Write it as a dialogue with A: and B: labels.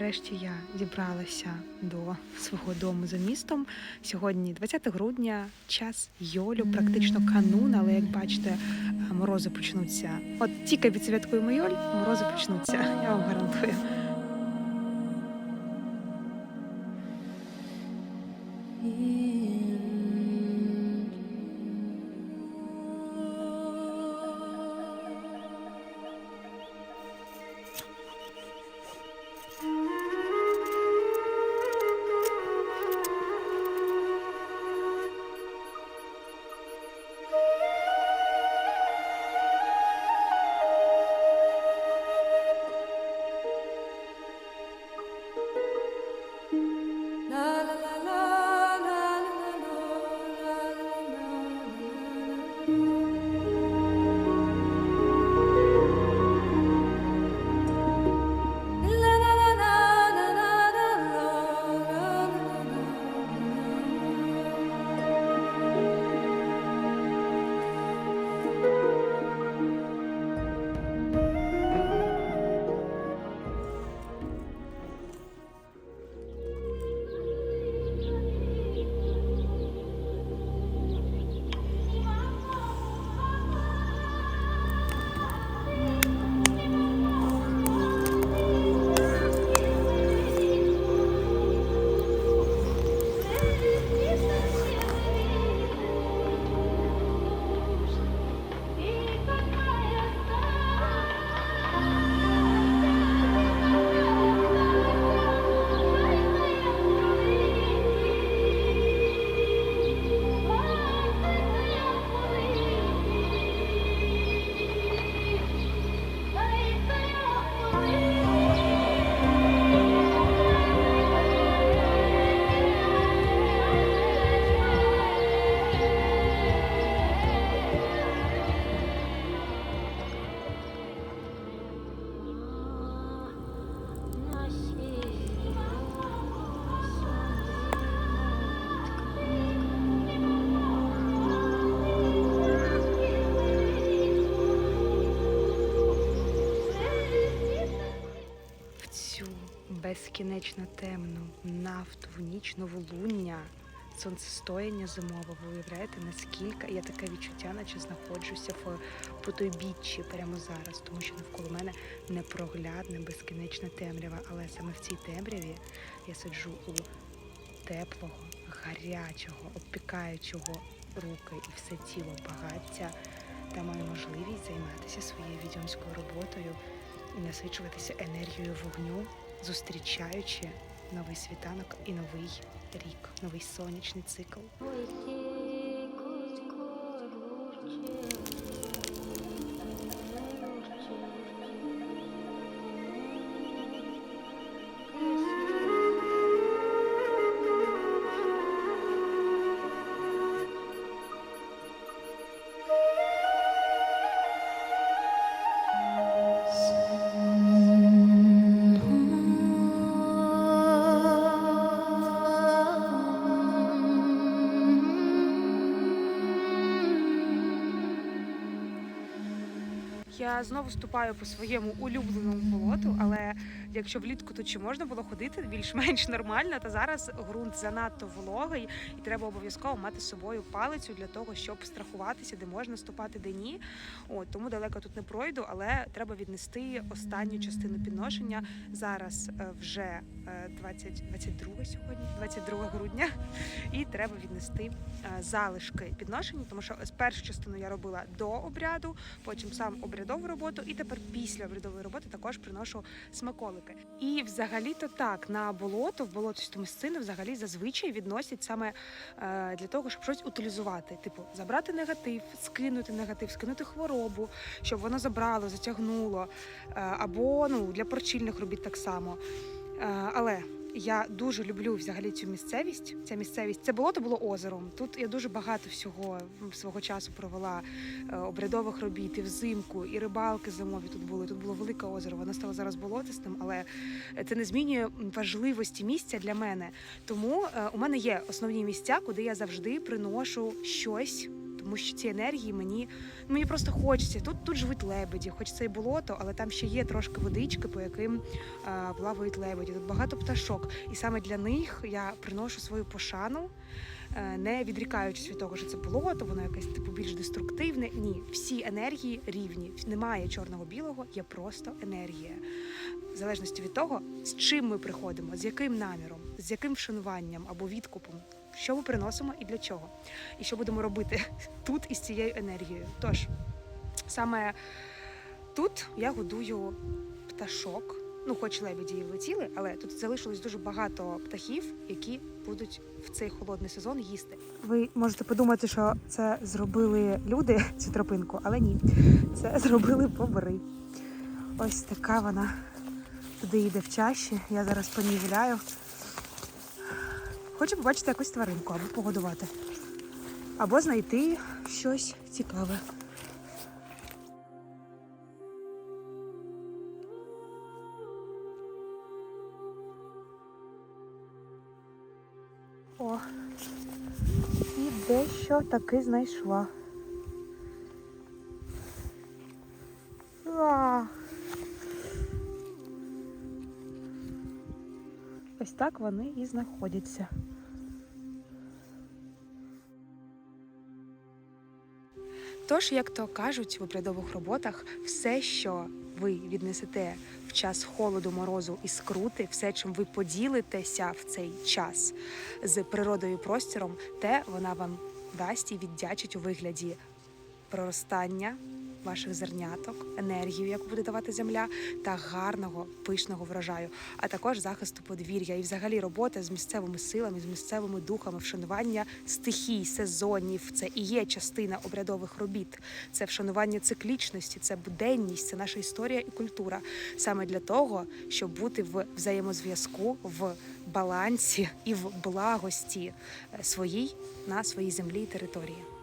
A: Нарешті я дібралася до свого дому за містом. Сьогодні 20 грудня, час йолю, практично канун, але як бачите, е, морози почнуться. От тільки відсвяткуємо йоль, морози почнуться. Я вам гарантую. в безкінечно темну нафтову ніч новолуння, сонцестояння зимове. Ви уявляєте, наскільки я таке відчуття, наче знаходжуся в потойбіччі прямо зараз, тому що навколо мене непроглядна, безкінечна темрява. Але саме в цій темряві я сиджу у теплого, гарячого, обпікаючого руки і все тіло багаття та маю можливість займатися своєю відьомською роботою і насичуватися енергією вогню, зустрічаючи новий світанок і новий рік, новий сонячний цикл. Я знову ступаю по своєму улюбленому болоту, але якщо влітку тут ще можна було ходити більш-менш нормально, то зараз ґрунт занадто вологий, і треба обов'язково мати з собою палицю для того, щоб страхуватися, де можна ступати, де ні. От тому далеко тут не пройду, але треба віднести останню частину підношення. Зараз е, вже е, 20, 22 сьогодні, 22 грудня, і треба віднести е, залишки підношення, тому що першу частину я робила до обряду, потім сам обрядову роботу, і тепер після обрядової роботи також приношу смаколики. І взагалі-то так на болото, в болотисту місцину взагалі зазвичай відносять саме е, для того, щоб щось утилізувати, типу забрати негатив, скинути негатив, скинути хворобу, щоб воно забрало, затягнуло, е, або ну для порчільних робіт так само. Е, але я дуже люблю взагалі цю місцевість. Ця місцевість це болото було озером. Тут я дуже багато всього свого часу провела е, обрядових робіт і взимку, і рибалки зимові тут були. Тут було велике озеро. Воно стало зараз болотистим, але це не змінює важливості місця для мене. Тому е, у мене є основні місця, куди я завжди приношу щось. Тому що ці енергії мені мені просто хочеться. Тут тут живуть лебеді, хоч це і болото, але там ще є трошки водички, по яким а, плавають лебеді. Тут багато пташок, і саме для них я приношу свою пошану. е, Не відрікаючись від того, що це болото, воно якесь типу більш деструктивне. Ні, всі енергії рівні. Немає чорного білого, є просто енергія. В залежності від того, з чим ми приходимо, з яким наміром, з яким вшануванням або відкупом, що ми приносимо і для чого, і що будемо робити тут із цією енергією. Тож саме тут я годую пташок. Ну, хоч лебеді і влетіли, але тут залишилось дуже багато птахів, які будуть в цей холодний сезон їсти. Ви можете подумати, що це зробили люди цю тропинку, але ні, це зробили бобри. Ось така вона туди йде в чаші. Я зараз по ній гуляю. Хочу побачити якусь тваринку або погодувати, або знайти щось цікаве. О, і дещо таки знайшла. А. Ось так вони і знаходяться. Тож, як то кажуть в обрядових роботах, все, що ви віднесете в час холоду, морозу і скрути, все, чим ви поділитеся в цей час з природою і простіром, те вона вам дасть і віддячить у вигляді проростання ваших зерняток, енергію, яку буде давати земля, та гарного пишного врожаю, а також захисту подвір'я і взагалі робота з місцевими силами, з місцевими духами, вшанування стихій, сезонів. Це і є частина обрядових робіт. Це вшанування циклічності, це буденність, це наша історія і культура. Саме для того, щоб бути в взаємозв'язку, в балансі і в благості е, своїй на своїй землі і території.